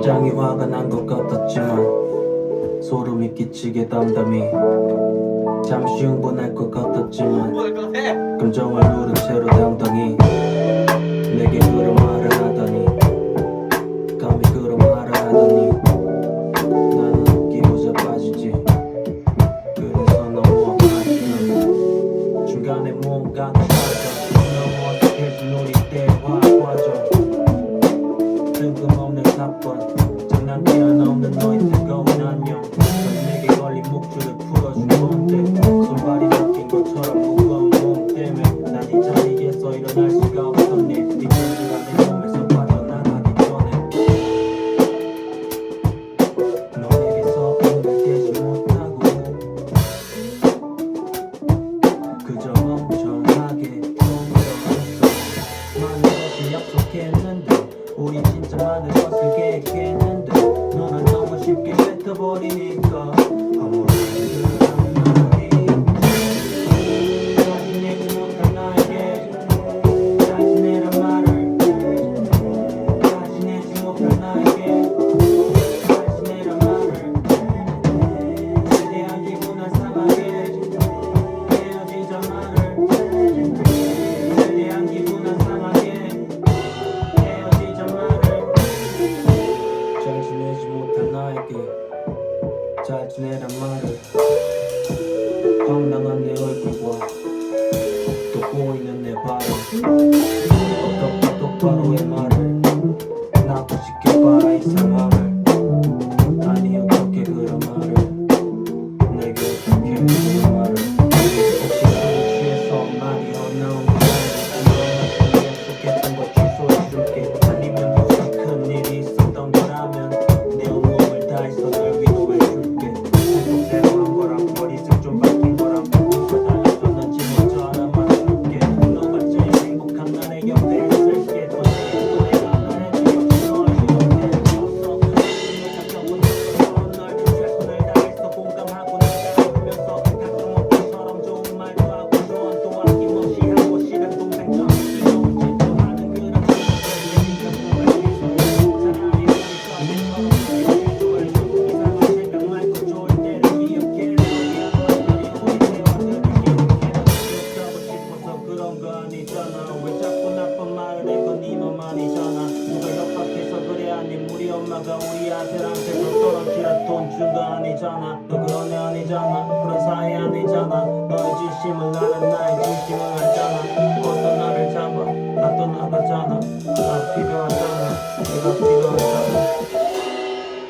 굉장히 화가 난 것 같았지만 소름이 끼치게 담담히 잠시 흥분할 것 같았지만 감정을 누른 채로 당당히 그날 수가 없던 일 뒤풀이가 내 몸에서 빠져나 나기 전에 너에게서 온달되지 못하고 그저 멍청하게 동정했어 많은 것을 약속했는데 우리 진짜 많은 것을 계획했는데 너는 너무 쉽게 뱉어버리니까 너가 우리 아들한테 불도랑 지랄 돈 준 거 아니잖아. 너 그런 애 아니잖아. 그런 사이 아니잖아. 너의 진심을 나는 나의